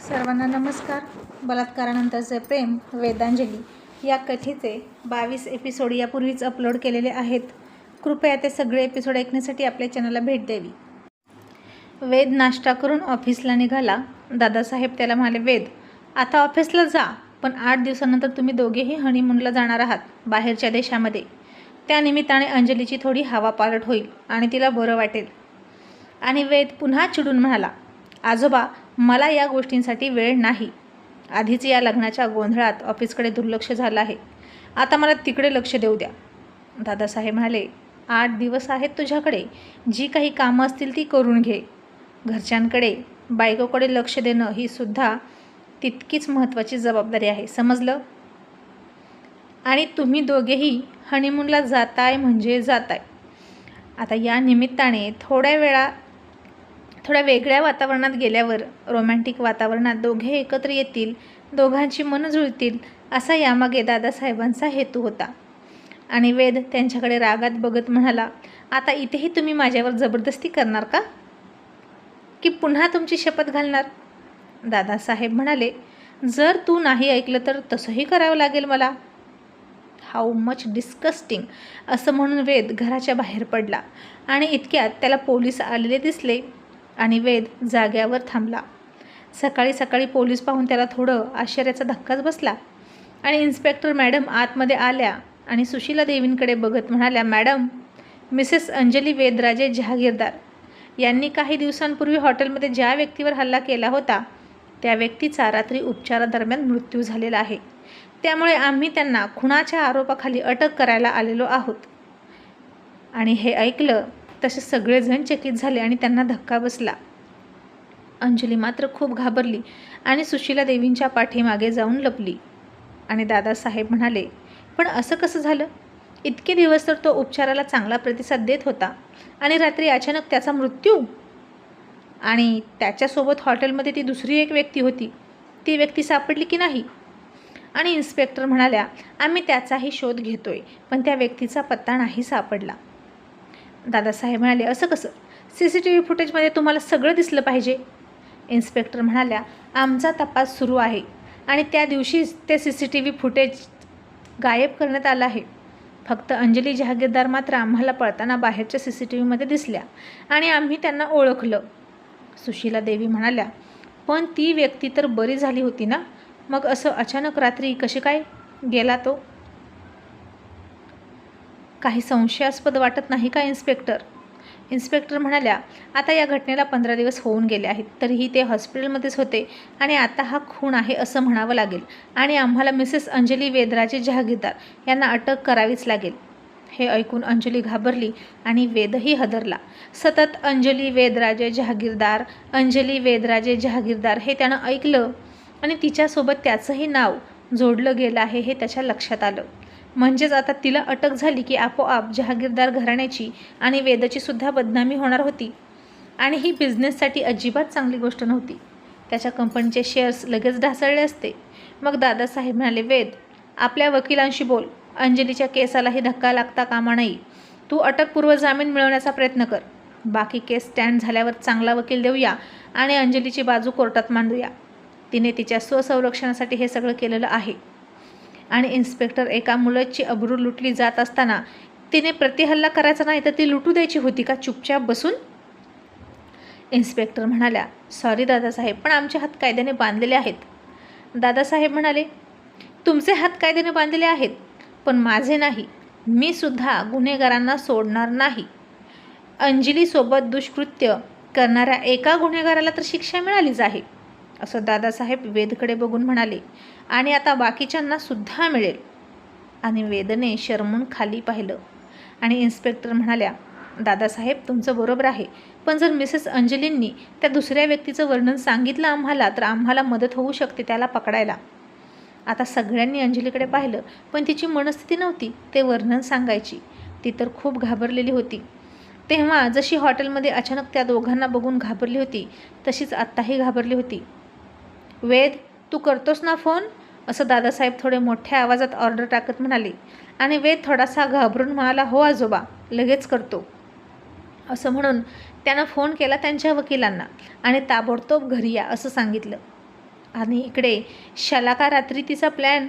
सर्वांना नमस्कार. बलात्कारानंतरचे प्रेम वेदांजली या कथेचे बावीस एपिसोड यापूर्वीच अपलोड केलेले आहेत. कृपया ते सगळे एपिसोड ऐकण्यासाठी आपल्या चॅनलला भेट द्यावी. वेद नाश्ता करून ऑफिसला निघाला. दादासाहेब त्याला म्हणाले वेद आता ऑफिसला जा पण आठ दिवसानंतर तुम्ही दोघेही हनीमूनला जाणार आहात बाहेरच्या देशामध्ये. त्यानिमित्ताने अंजलीची थोडी हवा पालट होईल आणि तिला बरं वाटेल. आणि वेद पुन्हा चिडून म्हणाला आजोबा मला या गोष्टींसाठी वेळ नाही. आधीच या लग्नाच्या गोंधळात ऑफिसकडे दुर्लक्ष झालं आहे. आता मला तिकडे लक्ष देऊ द्या. दादासाहेब म्हणाले आठ दिवस आहेत तुझ्याकडे. जी काही कामं असतील ती करून घे. घरच्यांकडे बायकोकडे लक्ष देणं ही सुद्धा तितकीच महत्त्वाची जबाबदारी आहे. समजलं? आणि तुम्ही दोघेही हनीमूनला जाताय म्हणजे जाताय. आता या निमित्ताने थोड्या वेळा थोड्या वेगळ्या वातावरणात गेल्यावर रोमॅन्टिक वातावरणात दोघे एकत्र येतील दोघांची मन जुळतील असा यामागे दादासाहेबांचा हेतू होता. आणि वेद त्यांच्याकडे रागात बघत म्हणाला आता इथेही तुम्ही माझ्यावर जबरदस्ती करणार का? की पुन्हा तुमची शपथ घालणार? दादासाहेब म्हणाले जर तू नाही ऐकलं तर तसंही करावं लागेल मला. हाऊ मच डिस्कस्टिंग असं म्हणून वेद घराच्या बाहेर पडला. आणि इतक्यात त्याला पोलीस आलेले दिसले. आणि वेद जाग्यावर थांबला. सकाळी सकाळी पोलीस पाहून त्याला थोडं आश्चर्याचा धक्काच बसला. आणि इन्स्पेक्टर मॅडम आतमध्ये आल्या आणि सुशीला देवींकडे बघत म्हणाल्या मॅडम मिसेस अंजली वेदराजे जहागीरदार. यांनी काही दिवसांपूर्वी हॉटेलमध्ये ज्या व्यक्तीवर हल्ला केला होता त्या व्यक्तीचा रात्री उपचारादरम्यान मृत्यू झालेला आहे. त्यामुळे आम्ही त्यांना खुणाच्या आरोपाखाली अटक करायला आलेलो आहोत. आणि हे ऐकलं तसे सगळेजण चकित झाले आणि त्यांना धक्का बसला. अंजली मात्र खूप घाबरली आणि सुशीला देवींच्या पाठीमागे जाऊन लपली. आणि दादासाहेब म्हणाले पण असं कसं झालं? इतके दिवस तर तो उपचाराला चांगला प्रतिसाद देत होता आणि रात्री अचानक त्याचा मृत्यू? आणि त्याच्यासोबत हॉटेलमध्ये ती दुसरी एक व्यक्ती होती. ती व्यक्ती सापडली की नाही? आणि इन्स्पेक्टर म्हणाल्या आम्ही त्याचाही शोध घेतोय पण त्या व्यक्तीचा पत्ता नाही सापडला. दादासाहेब म्हणाले असं कसं? सी सी टी व्ही फुटेजमध्ये तुम्हाला सगळं दिसलं पाहिजे. इन्स्पेक्टर म्हणाल्या आमचा तपास सुरू आहे आणि त्या दिवशीच ते C C T V footage गायब करण्यात आलं आहे. फक्त अंजली जहागीरदार मात्र आम्हाला पळताना बाहेरच्या सी सी टी व्हीमध्ये दिसल्या आणि आम्ही त्यांना ओळखलं. सुशीला देवी म्हणाल्या पण ती व्यक्ती तर बरी झाली होती ना? मग असं अचानक रात्री कशी काय गेला तो? काही संशयास्पद वाटत नाही का इन्स्पेक्टर? इन्स्पेक्टर म्हणाल्या आता या घटनेला पंधरा दिवस होऊन गेले आहेत तरीही ते हॉस्पिटलमध्येच होते आणि आता हा खून आहे असं म्हणावं लागेल आणि आम्हाला मिसेस अंजली वेदराजे जहागीरदार यांना अटक करावीच लागेल. हे ऐकून अंजली घाबरली आणि वेदही हदरला. सतत अंजली वेदराजे जहागीरदार अंजली वेदराजे जहागीरदार हे त्यानं ऐकलं आणि तिच्यासोबत त्याचंही नाव जोडलं गेलं आहे हे त्याच्या लक्षात आलं. म्हणजेच आता तिला अटक झाली की आपोआप जहागीरदार घराण्याची आणि वेदाची सुद्धा बदनामी होणार होती. आणि ही बिझनेससाठी अजिबात चांगली गोष्ट नव्हती. त्याच्या कंपनीचे शेअर्स लगेच ढासळले असते. मग दादासाहेब म्हणाले वेद आपल्या वकिलांशी बोल. अंजलीच्या केसालाही धक्का लागता कामा नाही. तू अटकपूर्व जामीन मिळवण्याचा प्रयत्न कर. बाकी केस स्टँड झाल्यावर चांगला वकील देऊया आणि अंजलीची बाजू कोर्टात मांडूया. तिने तिच्या स्वसंरक्षणासाठी हे सगळं केलेलं आहे. आणि इन्स्पेक्टर एका मुलाची अब्रू लुटली जात असताना तिने प्रतिहल्ला करायचा नाही तर ती लुटू द्यायची होती का? चुपचाप बसून इन्स्पेक्टर म्हणाल्या सॉरी दादासाहेब पण आमचे हात कायद्याने बांधलेले आहेत. दादासाहेब म्हणाले तुमचे हात कायद्याने बांधलेले आहेत पण माझे नाही. मी सुद्धा गुन्हेगारांना सोडणार नाही. अंजलीसोबत दुष्कृत्य करणाऱ्या एका गुन्हेगाराला तर शिक्षा मिळालीच आहे. असं दादासाहेब वेदकडे बघून म्हणाले आणि आता बाकीच्यांना सुद्धा मिळेल. आणि वेदने शरमून खाली पाहिलं. आणि इन्स्पेक्टर म्हणाल्या दादासाहेब तुमचं बरोबर आहे पण जर मिसेस अंजलींनी त्या दुसऱ्या व्यक्तीचं वर्णन सांगितलं आम्हाला तर आम्हाला मदत होऊ शकते त्याला पकडायला. आता सगळ्यांनी अंजलीकडे पाहिलं पण तिची मनस्थिती नव्हती ते वर्णन सांगायची. ती तर खूप घाबरलेली होती. तेव्हा जशी हॉटेलमध्ये अचानक त्या दोघांना बघून घाबरली होती तशीच आत्ताही घाबरली होती. वेद तू करतोस ना फोन? असं दादासाहेब थोडे मोठ्या आवाजात ऑर्डर टाकत म्हणाले. आणि वेद थोडासा घाबरून म्हणाला हो आजोबा लगेच करतो. असं म्हणून त्यानं फोन केला त्यांच्या वकिलांना आणि ताबडतोब घरी या असं सांगितलं. आणि इकडे शलाका रात्री तिचा प्लॅन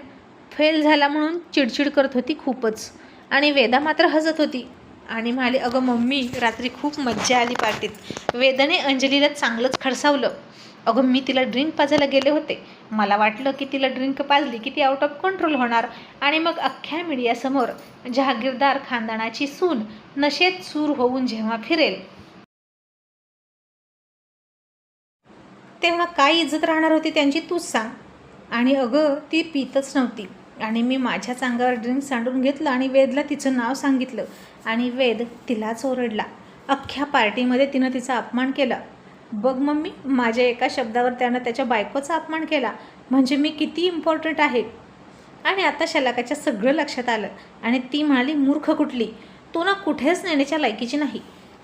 फेल झाला म्हणून चिडचिड करत होती खूपच. आणि वेदा मात्र हसत होती. आणि म्हणाली अगं मम्मी रात्री खूप मज्जा आली पार्टीत. वेदाने अंजलीला चांगलंच खडसावलं. अगं मी तिला ड्रिंक पाजायला गेले होते. मला वाटलं की तिला ड्रिंक पाजली की ती आउट ऑफ कंट्रोल होणार. आणि मग अख्ख्या मीडियासमोर जहागीरदार खानदानाची सून नशेत सूर होऊन जेव्हा फिरेल. तेव्हा काय इज्जत राहणार होती त्यांची तूच सांग. आणि अगं ती पितच नव्हती. आणि मी माझ्याच अंगावर ड्रिंक सांडून घेतलं आणि वेदला तिचं नाव सांगितलं. आणि वेद तिलाच ओरडला. अख्ख्या पार्टीमध्ये तिनं तिचा अपमान केला. बघ मम्मी माझ्या एका शब्दावर त्यानं त्याच्या बायकोचा अपमान केला. म्हणजे मी किती इम्पॉर्टंट आहे. आणि आता शलाकाच्या सगळं लक्षात आलं. आणि ती म्हणाली मूर्ख कुठली? तू ना कुठेच नेण्याच्या लायकीची नाही.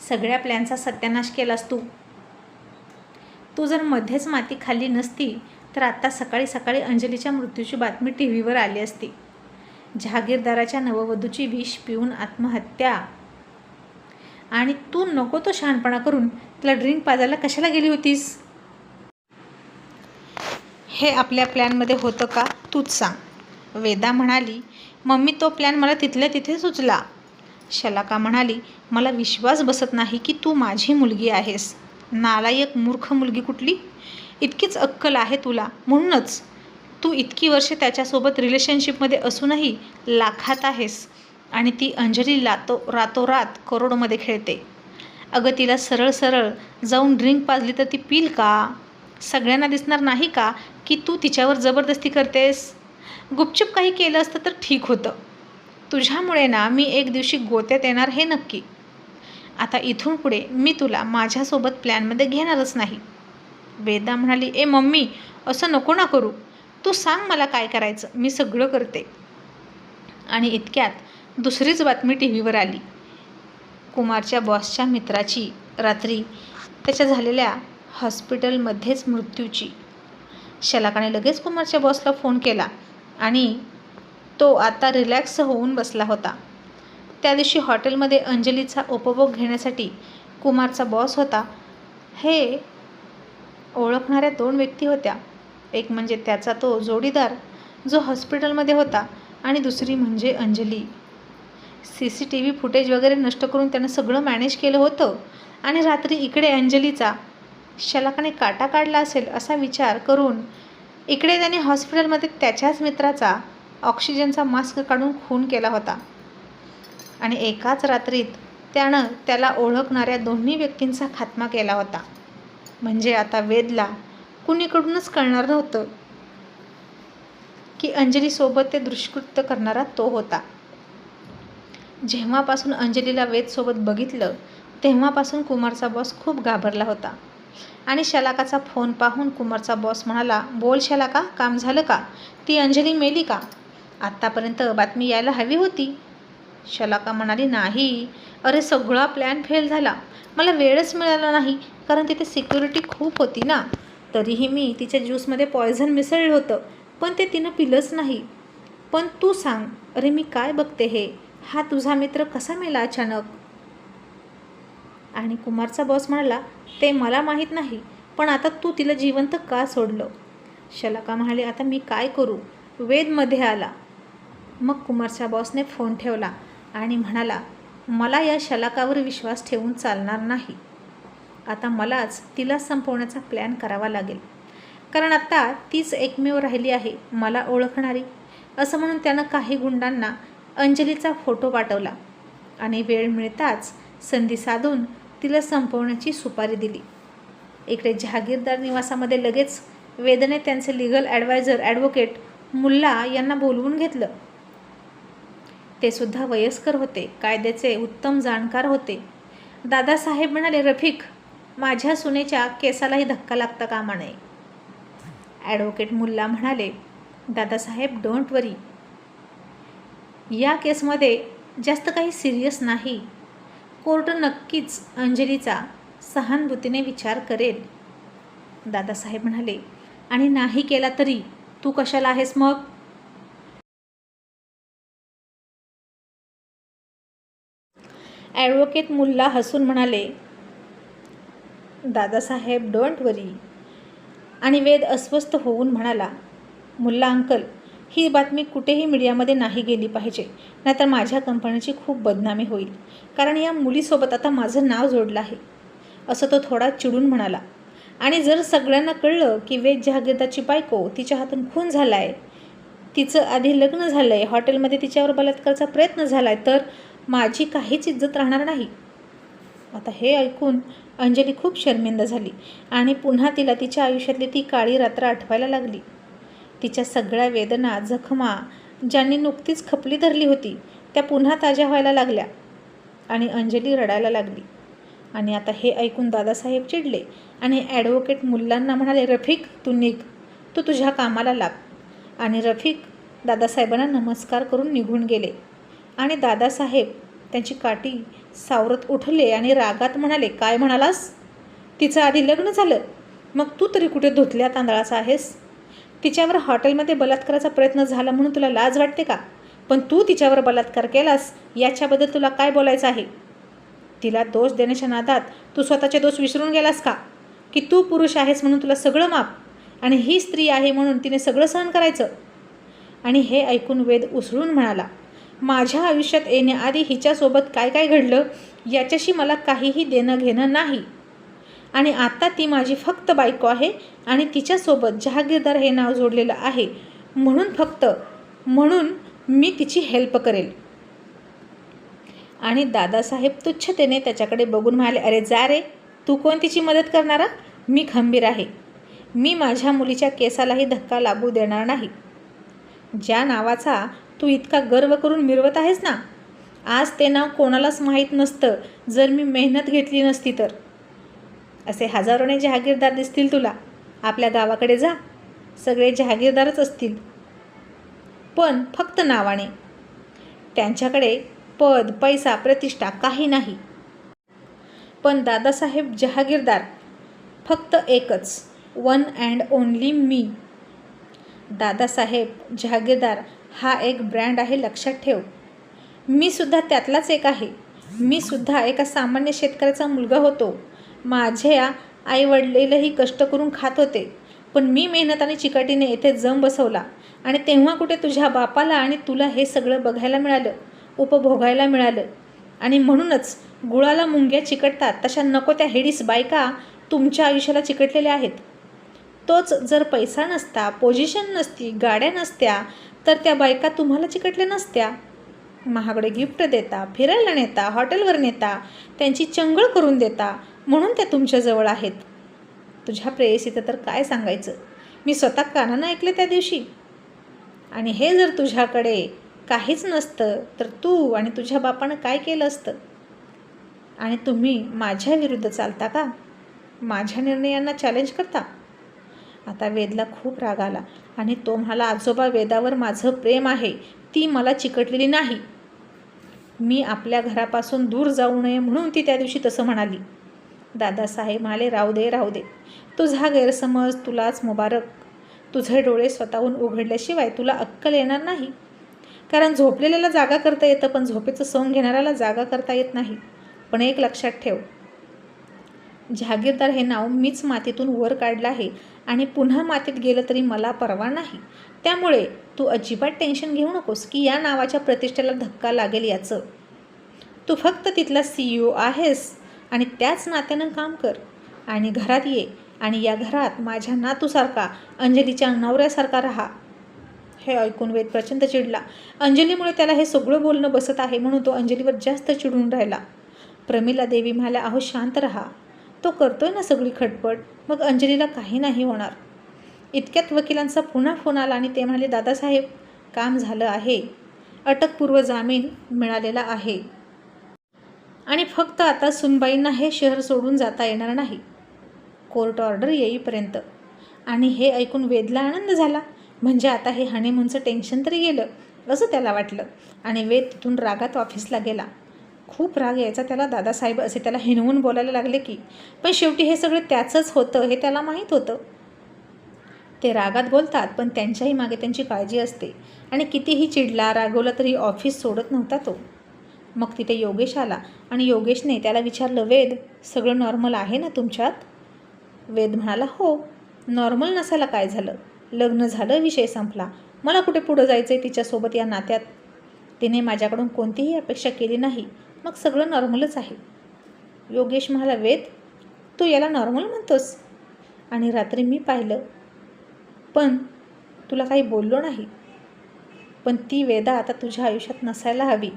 सगळ्या प्लॅनचा सत्यानाश केलास तू. तू जर मध्येच माती खाल्ली नसती तर आत्ता सकाळी सकाळी अंजलीच्या मृत्यूची बातमी टी व्हीवर आली असती. जहागीरदाराच्या नववधूची विष पिऊन आत्महत्या आणि तू नको तो शहाणपणा करून तिला ड्रिंक पाजायला कशाला गेली होतीस? हे आपल्या प्लॅनमध्ये होतं का? तूच सांग. वेदा म्हणाली मम्मी तो प्लॅन मला तिथल्या तिथे सुचला. शलाका म्हणाली मला विश्वास बसत नाही की तू माझी मुलगी आहेस. नालायक मूर्ख मुलगी कुठली? इतकीच अक्कल आहे तुला. म्हणूनच तू इतकी वर्षे त्याच्यासोबत रिलेशनशिपमध्ये असूनही लाखात आहेस. आणि ती अंजली लातो रातोरात करोडमध्ये खेळते. अगं तिला सरळ सरळ जाऊन ड्रिंक पाजली तर ती पिल का? सगळ्यांना दिसणार नाही का की तू तिच्यावर जबरदस्ती करतेस? गुपचूप काही केलं असतं तर ठीक होतं. तुझ्यामुळे ना मी एक दिवशी गोत्यात येणार हे नक्की. आता इथून पुढे मी तुला माझ्यासोबत प्लॅनमध्ये घेणारच नाही. वेदा म्हणाली ए मम्मी असं नको ना करू. तू सांग मला काय करायचं? मी सगळं करते. आणि इतक्यात दुसरीच बातमी टी व्हीवर आली. कुमारच्या बॉसच्या मित्राची रात्री त्याच्या झालेल्या हॉस्पिटलमध्येच मृत्यूची. शलाकाने लगेच कुमारच्या बॉसला फोन केला आणि तो आता रिलॅक्स होऊन बसला होता. त्या दिवशी हॉटेलमध्ये अंजलीचा उपभोग घेण्यासाठी कुमारचा बॉस होता. हे ओळखणाऱ्या दोन व्यक्ती होत्या. एक म्हणजे त्याचा तो जोडीदार जो हॉस्पिटलमध्ये होता आणि दुसरी म्हणजे Anjali. C C T V footage वगैरे नष्ट करून त्यानं सगळं मॅनेज केलं होतं. आणि रात्री इकडे अंजलीचा शलाकाने काटा काढला असेल असा विचार करून इकडे त्याने हॉस्पिटलमध्ये त्याच्याच मित्राचा ऑक्सिजनचा मास्क काढून खून केला होता. आणि एकाच रात्रीत त्यानं त्याला ओळखणाऱ्या दोन्ही व्यक्तींचा खात्मा केला होता. म्हणजे आता वेदला कुणीकडूनच कळणार नव्हतं की अंजलीसोबत ते दुष्कृत्य करणारा तो होता. जेव्हापासून अंजलीला वेदसोबत बघितलं तेव्हापासून कुमारचा बॉस खूप घाबरला होता. आणि शलाकाचा फोन पाहून कुमारचा बॉस म्हणाला बोल शलाका काम झालं का? ती अंजली मेली का? आत्तापर्यंत बातमी यायला हवी होती. शलाका म्हणाली नाही. अरे सगळा प्लॅन फेल झाला. मला वेळच मिळाला नाही कारण तिथे सिक्युरिटी खूप होती ना. तरीही मी तिच्या ज्यूसमध्ये पॉयझन मिसळलं होतं पण ते तिनं पिलंच नाही. पण तू सांग अरे मी काय बघते हे? हा तुझा मित्र कसा मेला अचानक? आणि कुमारचा बॉस म्हणाला ते मला माहीत नाही पण आता तू तिला जिवंत का सोडलं शलाका म्हणाले आता मी काय करू? वेदमध्ये आला. मग कुमारच्या बॉसने फोन ठेवला आणि म्हणाला मला या शलाकावर विश्वास ठेवून चालणार नाही. आता मलाच तिला संपवण्याचा प्लॅन करावा लागेल. कारण आत्ता तीच एकमेव राहिली आहे मला ओळखणारी. असं म्हणून त्यानं काही गुंडांना अंजलीचा फोटो पाठवला आणि वेळ मिळताच संधी साधून तिला संपवण्याची सुपारी दिली. इकडे जहागीरदार निवासामध्ये लगेच वेदने त्यांचे लिगल ॲडवायझर ॲडव्होकेट मुल्ला यांना बोलवून घेतलं. ते सुद्धा वयस्कर होते कायद्याचे उत्तम जाणकार होते. दादासाहेब म्हणाले रफिक माझ्या सुनेच्या केसालाही धक्का लागता कामा नये. ॲडव्होकेट मुल्ला म्हणाले दादासाहेब डोंट वरी या केसमध्ये जास्त काही सिरियस नाही. कोर्ट नक्कीच अंजलीचा सहानुभूतीने विचार करेल. दादासाहेब म्हणाले आणि नाही केला तरी तू कशाला आहेस मग? ॲडव्होकेट मुल्ला हसून म्हणाले दादासाहेब डोंट वरी आणि वेद अस्वस्थ होऊन म्हणाला मुल्ला अंकल ही बातमी कुठेही मीडियामध्ये नाही गेली पाहिजे. नाहीतर माझ्या कंपनीची खूप बदनामी होईल. कारण या मुलीसोबत आता माझं नाव जोडलं आहे. असं तो थोडा चिडून म्हणाला. आणि जर सगळ्यांना कळलं की वेद जहागीरदाची बायको तिच्या हातून खून झाला आहे तिचं आधी लग्न झालं आहे हॉटेलमध्ये तिच्यावर बलात्काराचा प्रयत्न झाला आहे तर माझी काहीच इज्जत राहणार नाही. आता हे ऐकून अंजली खूप शर्मिंद झाली आणि पुन्हा तिला तिच्या आयुष्यातली ती काळी रात्र आठवायला लागली. तिच्या सगळ्या वेदना जखमा ज्यांनी नुकतीच खपली धरली होती त्या पुन्हा ताज्या व्हायला लागल्या आणि अंजली रडायला लागली. आणि आता हे ऐकून दादासाहेब चिडले आणि ॲडव्होकेट मुलांना म्हणाले रफिक तू निघ. तू तुझ्या कामाला लाग. आणि रफिक दादासाहेबांना नमस्कार करून निघून गेले. आणि दादासाहेब त्यांची काठी सावरत उठले आणि रागात म्हणाले काय म्हणालास? तिचं आधी लग्न झालं. मग तू तरी कुठे धुतल्या तांदळाचा आहेस? तिच्यावर हॉटेलमध्ये बलात्काराचा प्रयत्न झाला म्हणून तुला लाज वाटते का? पण तू तिच्यावर बलात्कार केलास याच्याबद्दल तुला काय बोलायचं आहे? तिला दोष देण्याच्या नादात तू स्वतःचे दोष विसरून गेलास का? की तू पुरुष आहेस म्हणून तुला सगळं माप आणि ही स्त्री आहे म्हणून तिने सगळं सहन करायचं? आणि हे ऐकून वेद उसळून म्हणाला माझ्या आयुष्यात येण्याआधी हिच्यासोबत काय काय घडलं? याच्याशी मला काहीही देणं घेणं नाही. आणि आता ती माझी फक्त बायको आहे आणि तिच्यासोबत जहागीरदार हे नाव जोडलेलं आहे. म्हणून फक्त म्हणून मी तिची हेल्प करेल. आणि दादासाहेब तुच्छतेने त्याच्याकडे बघून म्हणाले अरे जा रे तू कोण तिची मदत करणारा? मी खंबीर आहे. मी माझ्या मुलीच्या केसालाही धक्का लागू देणार नाही. ज्या नावाचा तू इतका गर्व करून मिरवत आहेस ना आज ते नाव कोणालाच माहीत नसतं. जर मी मेहनत घेतली नसती तर. असे हजारोने जहागीरदार दिसतील तुला. आपल्या गावाकडे जा. सगळे जहागीरदारच असतील. पण फक्त नावाने. त्यांच्याकडे पद पैसा प्रतिष्ठा काही नाही. पण दादासाहेब जहागीरदार. फक्त एकच. One and only me. Dadasaheb Jahagirdar हा एक ब्रँड आहे लक्षात ठेव. मी सुद्धा त्यातलाच एक आहे. मी सुद्धा एका सामान्य शेतकऱ्याचा मुलगा होतो. माझ्या आईवडिलाही कष्ट करून खात होते. पण मी मेहनत आणि चिकाटीने येथे जम बसवला. आणि तेव्हा कुठे तुझ्या बापाला आणि तुला हे सगळं बघायला मिळालं उपभोगायला मिळालं. आणि म्हणूनच गुळाला मुंग्या चिकटतात तशा नको त्या हेडीस बायका तुमच्या आयुष्याला चिकटलेल्या आहेत. तोच जर पैसा नसता पोझिशन नसती गाड्या नसत्या तर त्या बायका तुम्हाला चिकटल्या नसत्या. महागडे गिफ्ट देता फिरायला नेता हॉटेलवर नेता त्यांची चंगळ करून देता म्हणून त्या तुमच्याजवळ आहेत. तुझ्या प्रेयसीचं तर काय सांगायचं? मी स्वतः कानानं ऐकले त्या दिवशी. आणि हे जर तुझ्याकडे काहीच नसतं तर तू आणि तुझ्या बापानं काय केलं असतं? आणि तुम्ही माझ्या विरुद्ध चालता का? माझ्या निर्णयांना चॅलेंज करता? आता वेदला खूप राग आला. आणि तो म्हणाला आजोबा वेदावर माझं प्रेम आहे. ती मला चिकटलेली नाही. मी आपल्या घरापासून दूर जाऊ नये म्हणून ती त्या दिवशी तसं म्हणाली. दादासाहेब म्हणाले राहू दे राहू दे. तुझा गैरसमज तुलाच मुबारक. तुझे डोळे स्वतःहून उघडल्याशिवाय तुला अक्कल येणार नाही. कारण झोपलेल्याला जागा करता येतं पण झोपेचं सोंग घेणाऱ्याला जागा करता येत नाही. पण एक लक्षात ठेव. जहागीरदार हे नाव मीच मातीतून वर काढलं आहे आणि पुन्हा मातीत गेलं तरी मला परवा नाही. त्यामुळे तू अजिबात टेन्शन घेऊ नकोस की या नावाच्या प्रतिष्ठेला धक्का लागेल याचं. तू फक्त तिथला सी ई ओ आहेस. आणि त्याच नात्यानं काम कर आणि घरात ये आणि या घरात माझ्या नातूसारखा अंजलीच्या नवऱ्यासारखा राहा. हे ऐकून वेद प्रचंड चिडला. अंजलीमुळे त्याला हे सगळं बोलणं बसत आहे म्हणून तो अंजलीवर जास्त चिडून राहिला. प्रमिला देवी म्हणाल्या अहो शांत रहा. तो करतोय ना सगळी खटपट. मग अंजलीला काही नाही होणार. इतक्यात वकिलांचा पुन्हा फोन आला आणि ते म्हणाले दादासाहेब काम झालं आहे. अटकपूर्व जामीन मिळालेला आहे. आणि फक्त आता सुनबाईंना हे शहर सोडून जाता येणार नाही. कोर्ट ऑर्डर येईपर्यंत. आणि हे ऐकून वेदला आनंद झाला. म्हणजे आता हे हनीमूनचं टेन्शन तरी गेलं असं त्याला वाटलं. आणि वेद तिथून रागात ऑफिसला गेला. खूप राग यायचा त्याला दादासाहेब असे त्याला हिनवून बोलायला लागले की पण शेवटी हे सगळं त्याचंच होतं हे त्याला माहीत होतं. ते रागात बोलतात पण त्यांच्याही मागे त्यांची काळजी असते. आणि कितीही चिडला रागवला तरी ऑफिस सोडत नव्हता तो. मग तिथे योगेश आला. आणि योगेशने त्याला विचारलं वेद सगळं नॉर्मल आहे ना तुमच्यात? वेद म्हणाला हो नॉर्मल नसायला काय झालं? लग्न झालं विषय संपला. मला कुठे पुढं जायचं आहे तिच्यासोबत या नात्यात? तिने माझ्याकडून कोणतीही अपेक्षा केली नाही. मग सगळं नॉर्मलच आहे. योगेश म्हणाला वेद तू याला नॉर्मल म्हणतोस. आणि रात्री मी पाहिलं पण तुला काही बोललो नाही. पण ती वेदा आता तुझ्या आयुष्यात नसायला हवी.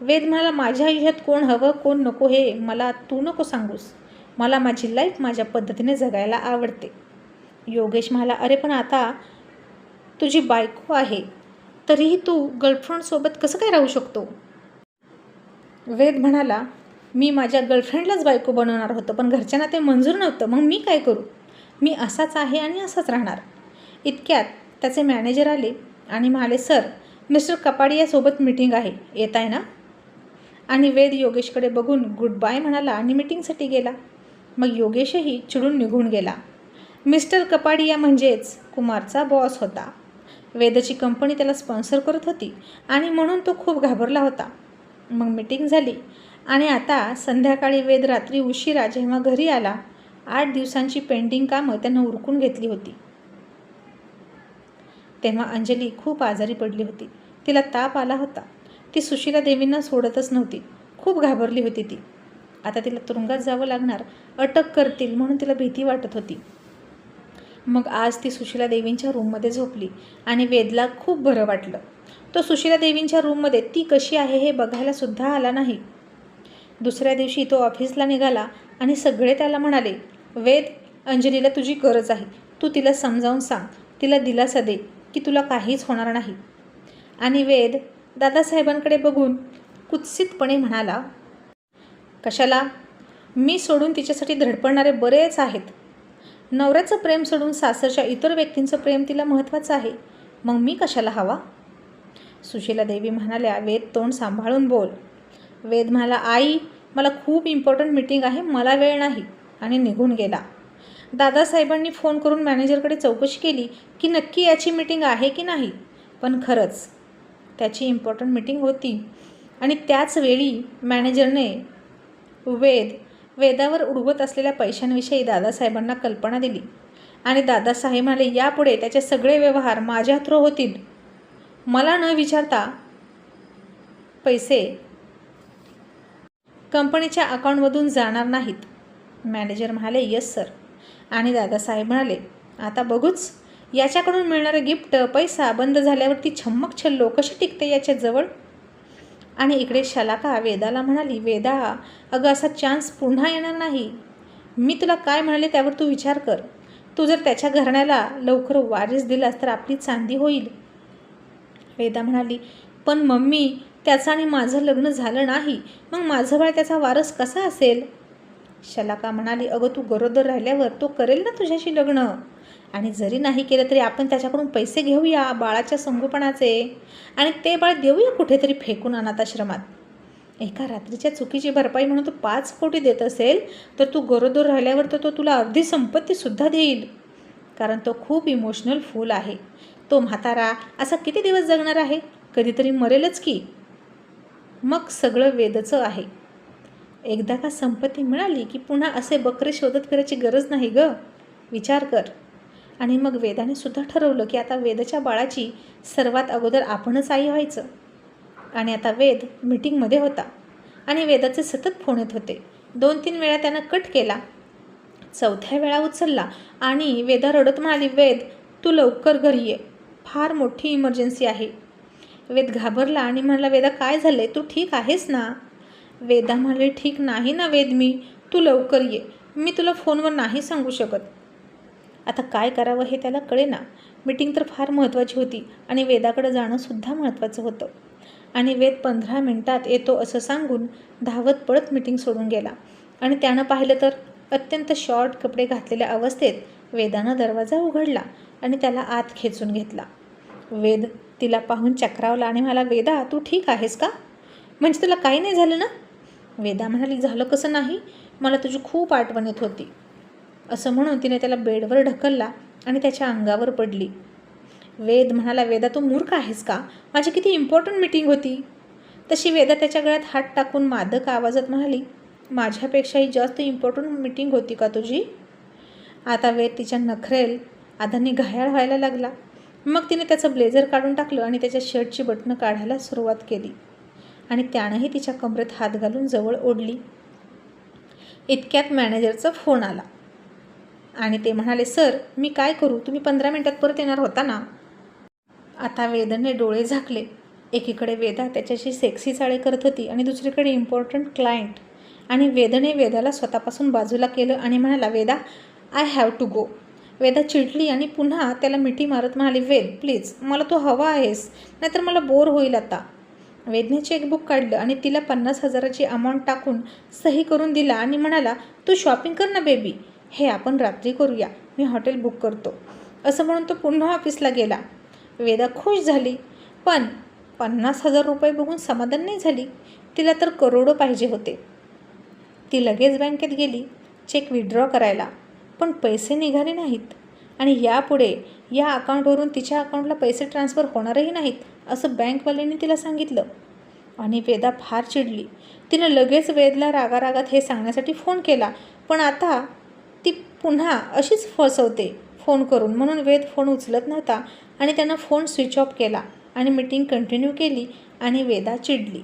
वेद म्हणाला माझ्या आयुष्यात कोण हवं कोण नको हे मला तू नको सांगूस. मला माझी लाईफ माझ्या पद्धतीने जगायला आवडते. योगेश म्हणाला अरे पण आता तुझी बायको आहे तरीही तू गर्लफ्रेंडसोबत कसं काय राहू शकतो? वेद म्हणाला मी माझ्या गर्लफ्रेंडलाच बायको बनवणार होतं पण घरच्यांना ते मंजूर नव्हतं. मग मी काय करू? मी असाच आहे आणि असाच राहणार. इतक्यात त्याचे मॅनेजर आले आणि म्हणाले सर मिस्टर कपाडियासोबत मीटिंग आहे. येत आहे ना? आणि वेद योगेशकडे बघून गुड बाय म्हणाला आणि मीटिंगसाठी गेला. मग योगेशही चिडून निघून गेला. मिस्टर कपाडिया म्हणजेच कुमारचा बॉस होता. वेदची कंपनी त्याला स्पॉन्सर करत होती आणि म्हणून तो खूप घाबरला होता. मग मीटिंग झाली आणि आता संध्याकाळी वेद रात्री उशिरा जेव्हा घरी आला आठ दिवसांची पेंडिंग कामं त्यानं उरकून घेतली होती. तेव्हा अंजली खूप आजारी पडली होती. तिला ताप आला होता. ती सुशीला देवींना सोडतच नव्हती. खूप घाबरली होती ती. आता तिला तुरुंगात जावं लागणार अटक करतील म्हणून तिला भीती वाटत होती. मग आज ती सुशीला देवींच्या रूममध्ये झोपली आणि वेदला खूप बरं वाटलं. तो सुशीला देवींच्या रूममध्ये ती कशी आहे हे बघायला सुद्धा आला नाही. दुसऱ्या दिवशी तो ऑफिसला निघाला आणि सगळे त्याला म्हणाले वेद अंजलीला तुझी गरज आहे. तू तिला समजावून सांग. तिला दिलासा दे की तुला काहीच होणार नाही. आणि वेद दादासाहेबांकडे बघून कुत्सितपणे म्हणाला कशाला? मी सोडून तिच्यासाठी धडपडणारे बरेच आहेत. नवऱ्याचं प्रेम सोडून सासरच्या इतर व्यक्तींचं प्रेम तिला महत्त्वाचं आहे. मग मी कशाला हवा? सुशीला देवी म्हणाल्या वेद तोंड सांभाळून बोल. वेद म्हणाला आई मला खूप इम्पॉर्टंट मीटिंग आहे मला वेळ नाही. आणि निघून गेला. दादासाहेबांनी फोन करून मॅनेजरकडे चौकशी केली की नक्की याची मीटिंग आहे की नाही. पण खरंच त्याची इम्पॉर्टंट मीटिंग होती. आणि त्याच वेळी मॅनेजरने वेद वेदावर उडवत असलेल्या पैशांविषयी दादासाहेबांना कल्पना दिली. आणि दादासाहेब म्हणाले यापुढे त्याचे सगळे व्यवहार माझ्या थ्रू होतील. मला न विचारता पैसे कंपनीच्या अकाउंटमधून जाणार नाहीत. मॅनेजर म्हणाले यस सर आणि दादासाहेब म्हणाले आता बघूच. याच्याकडून मिळणारं गिफ्ट पैसा बंद झाल्यावर ती छम्मक छल्लो कशी टिकते याच्याजवळ? आणि इकडे शलाका वेदाला म्हणाली वेदा अगं असा चान्स पुन्हा येणार नाही. मी तुला काय म्हणाले त्यावर तू विचार कर. तू जर त्याच्या घराण्याला लवकर वारीस दिलास तर आपली चांदी होईल. वेदा म्हणाली पण मम्मी त्याचं आणि माझं लग्न झालं नाही. मग माझं बाळ त्याचा वारस कसा असेल? शलाका म्हणाली अगं तू गरोदर राहिल्यावर तो करेल ना तुझ्याशी लग्न? आणि जरी नाही केलं तरी आपण त्याच्याकडून पैसे घेऊया बाळाच्या संगोपनाचे. आणि ते बाळ देऊया कुठेतरी फेकून अनाथाश्रमात एका रात्रीच्या चुकीची भरपाई म्हणून तू पाच कोटी देत असेल तर तू गरोदर राहिल्यावर तर तो तुला अर्धी संपत्तीसुद्धा देईल. कारण तो खूप इमोशनल फूल आहे. तो म्हातारा असा किती दिवस जगणार आहे? कधीतरी मरेलच की. मग सगळं वेदचं आहे. एकदा का संपत्ती मिळाली की पुन्हा असे बकरे शोधत फिरायची गरज नाही ग. विचार कर. आणि मग वेदाने सुद्धा ठरवलं की आता वेदच्या बाळाची सर्वात अगोदर आपणच आई व्हायचं. आणि आता वेद मीटिंगमध्ये होता. आणि वेदाचे सतत फोन येत होते. दोन तीन वेळा त्यानं कट केला. चौथ्या वेळा उचलला. आणि वेदा रडत म्हणाली वेद तू लवकर घरी ये. फार मोठी इमर्जन्सी आहे. वेद घाबरला आणि म्हणाला वेदा काय झालं तू ठीक आहेस ना? वेदा म्हणाले ठीक नाही ना वेद मी. तू लवकर ये. मी तुला फोनवर नाही सांगू शकत. आता काय करावं हे त्याला कळेना. मीटिंग तर फार महत्त्वाची होती आणि वेदाकडे जाणंसुद्धा महत्त्वाचं होतं. आणि वेद पंधरा मिनिटात येतो असं सांगून धावत पळत मीटिंग सोडून गेला. आणि त्यानं पाहिलं तर अत्यंत शॉर्ट कपडे घातलेल्या अवस्थेत वेदानं दरवाजा उघडला आणि त्याला आत खेचून घेतला. वेद तिला पाहून चक्रावला आणि मला वेदा तू ठीक आहेस का? म्हणजे तुला काही नाही झालं ना? वेदा म्हणाली झालं कसं नाही? मला तुझी खूप आठवण येत होती. असं म्हणून तिने त्याला बेडवर ढकलला आणि त्याच्या अंगावर पडली. वेद म्हणाला वेदा तू मूर्ख आहेस का? माझी किती इम्पॉर्टंट मीटिंग होती. तशी वेदा त्याच्या गळ्यात हात टाकून मादक आवाजात म्हणाली माझ्यापेक्षाही जास्त इम्पॉर्टंट मीटिंग होती का तुझी? आता वेद तिच्या नखरेल आधांनी घायाळ व्हायला लागला. मग तिने त्याचं ब्लेझर काढून टाकलं आणि त्याच्या शर्टची बटणं काढायला सुरुवात केली आणि त्यानंही तिच्या कमरेत हात घालून जवळ ओढली. इतक्यात मॅनेजरचा फोन आला. आणि ते म्हणाले सर मी काय करू? तुम्ही पंधरा मिनटात परत येणार होता ना? आता वेदने डोळे झाकले. एकीकडे वेदा त्याच्याशी सेक्सी चाळे करत होती आणि दुसरीकडे इम्पॉर्टंट क्लायंट आणि वेदने वेदाला स्वतःपासून बाजूला केलं आणि म्हणाला Veda I have to go Veda चिडली आणि पुन्हा त्याला मिठी मारत म्हणाली वेद प्लीज मला तू हवा आहेस नाहीतर मला बोर होईल आता. वेदने चेकबुक काढलं आणि तिला पन्नास हजाराची अमाऊंट टाकून सही करून दिला आणि म्हणाला तू शॉपिंग कर ना बेबी हे आपण रात्री करूया मी हॉटेल बुक करतो. असं म्हणून तो पुन्हा ऑफिसला गेला. वेदा खुश झाली. पण पन्नास हजार रुपये बघून समाधान नाही झाली. तिला तर करोडो पाहिजे होते. ती लगेच बँकेत गेली चेक विड्रॉ करायला. पण पैसे निघाले नाहीत. आणि यापुढे या अकाउंटवरून तिच्या अकाउंटला पैसे ट्रान्सफर होणारही नाहीत असं बँकवाल्याने तिला सांगितलं. आणि वेदा फार चिडली. तिनं लगेच वेदला रागारागात हे सांगण्यासाठी फोन केला. पण आता ती पुन्हा अशीच फसवते फोन करून. म्हणून वेद फोन उचलत नव्हता आणि त्यानं फोन स्विच ऑफ केला आणि मीटिंग कंटिन्यू केली आणि वेदा चिडली.